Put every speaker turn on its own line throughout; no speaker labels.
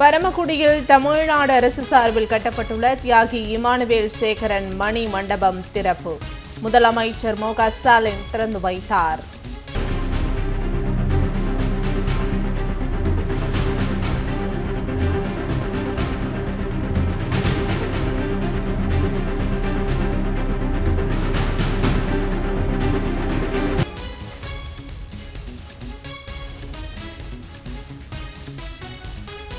பரமக்குடியில் தமிழ்நாடு அரசு சார்பில் கட்டப்பட்டுள்ள தியாகி இமானுவேல் சேகரன் மணி மண்டபம் திறப்பு. முதலமைச்சர் மு க ஸ்டாலின் திறந்து வைத்தார்.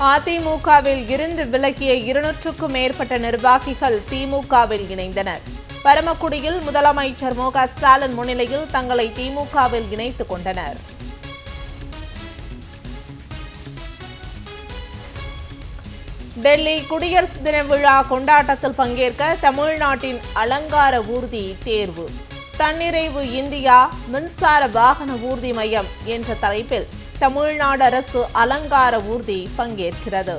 அதிமுகவில் இருந்து விலகிய இருநூற்றுக்கும் மேற்பட்ட நிர்வாகிகள் திமுகவில் இணைந்தனர். பரமக்குடியில் முதலமைச்சர் மு ஸ்டாலின் முன்னிலையில் தங்களை திமுகவில் இணைத்துக் கொண்டனர். டெல்லி குடியரசு தின விழா கொண்டாட்டத்தில் பங்கேற்க தமிழ்நாட்டின் அலங்கார ஊர்தி தேர்வு. தன்னிறைவு இந்தியா மின்சார வாகன ஊர்தி மையம் என்ற தலைப்பில் தமிழ்நாடு அரசு அலங்கார ஊர்தி பங்கேற்கிறது.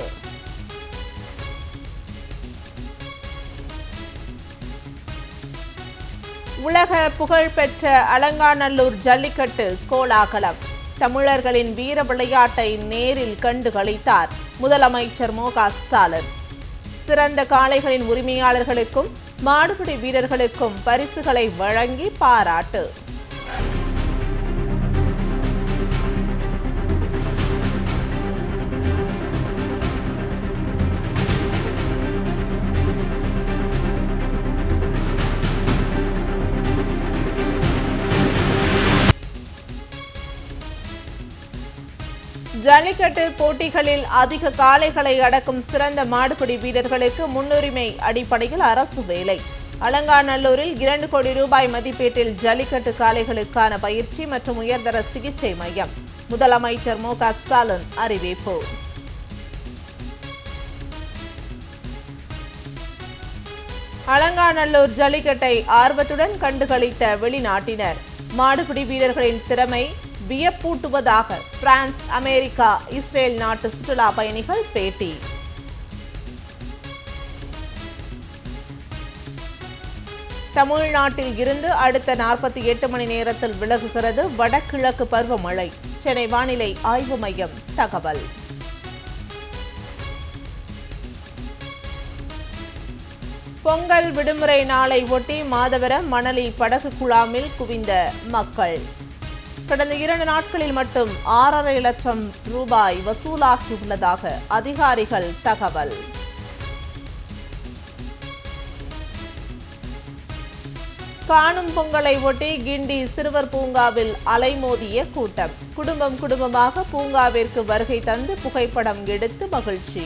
உலக புகழ்பெற்ற அலங்காநல்லூர் ஜல்லிக்கட்டு கோலாகலம். தமிழர்களின் வீர விளையாட்டை நேரில் கண்டு களித்தார் முதலமைச்சர் மு க ஸ்டாலின். சிறந்த காளைகளின் உரிமையாளர்களுக்கும் மாடுபிடி வீரர்களுக்கும் பரிசுகளை வழங்கி பாராட்டு. ஜல்லிக்கட்டு போட்டிகளில் அதிக காளைகளை அடக்கும் சிறந்த மாடுபிடி வீரர்களுக்கு முன்னுரிமை அடிப்படையில் அரசு வேலை. அலங்காநல்லூரில் இரண்டு கோடி ரூபாய் மதிப்பீட்டில் ஜல்லிக்கட்டு காளைகளுக்கான பயிற்சி மற்றும் உயர்தர சிகிச்சை மையம். முதலமைச்சர் மு க ஸ்டாலின் அறிவிப்பு. அலங்காநல்லூர் ஜல்லிக்கட்டை ஆர்வத்துடன் கண்டுகளித்த வெளிநாட்டினர். மாடுபிடி வீரர்களின் திறமை வியப்பூட்டுவதாக பிரான்ஸ் அமெரிக்கா இஸ்ரேல் நாட்டு சுற்றுலா பயணிகள் பேட்டி. தமிழ்நாட்டில் இருந்து அடுத்த நாற்பத்தி எட்டு மணி நேரத்தில் விலகுகிறது வடகிழக்கு பருவமழை. சென்னை வானிலை ஆய்வு மையம் தகவல். பொங்கல் விடுமுறை நாளை ஒட்டி மாதவரம் மணலி படகு குழாமில் குவிந்த மக்கள். கடந்த இரண்டு நாட்களில் மட்டும் ஆறரை லட்சம் ரூபாய் வசூலாகியுள்ளதாக அதிகாரிகள் தகவல். காணும் பொங்கலை ஒட்டி கிண்டி சிறுவர் பூங்காவில் அலைமோதிய கூட்டம். குடும்பம் குடும்பமாக பூங்காவிற்கு வருகை தந்து புகைப்படம் எடுத்து மகிழ்ச்சி.